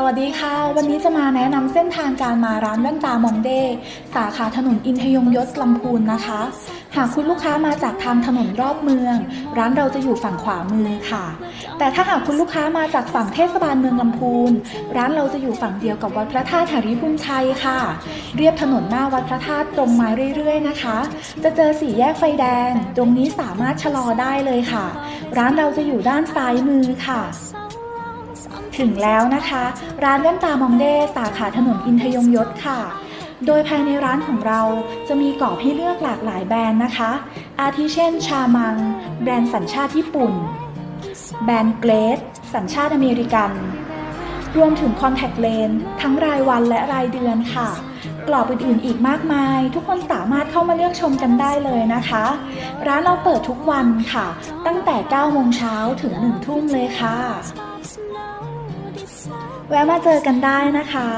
สวัสดีค่ะ วันนี้จะมาแนะนำเส้นทางการมาร้านแว่นตามองเดสาขาถนนอินทยงยศลำพูนนะคะ หากคุณลูกค้ามาจากทางถนนรอบเมือง ร้านเราจะอยู่ฝั่งขวามือค่ะ แต่ถ้าหากคุณลูกค้ามาจากฝั่งเทศบาลเมืองลำพูน ร้านเราจะอยู่ฝั่งเดียวกับวัดพระธาตุหริพุนชัยค่ะ เรียบถนนหน้าวัดพระธาตุตรงมาเรื่อยๆนะคะ จะเจอสี่แยกไฟแดง ตรงนี้สามารถชะลอได้เลยค่ะ ร้านเราจะอยู่ด้านซ้ายมือค่ะ ถึงแล้วนะคะ ร้านแว่นตามองเดสาขาถนนอินทยงยศค่ะ โดยภายในร้านของเราจะมีกรอบให้เลือกหลากหลายแบรนด์นะคะ อาทิเช่น ชามัง แบรนด์สัญชาติญี่ปุ่น แบรนด์เกรดสัญชาติอเมริกันรวมถึงคอนแทคเลนส์ทั้งรายวันและรายเดือนค่ะ กรอบอื่นๆอีกมากมาย ทุกคนสามารถเข้ามาเลือกชมกันได้เลยนะคะ ร้านเราเปิดทุกวันค่ะ ตั้งแต่ 9 โมงเช้าถึง 1 ทุ่มเลยค่ะ แวะมาเจอกันได้นะคะ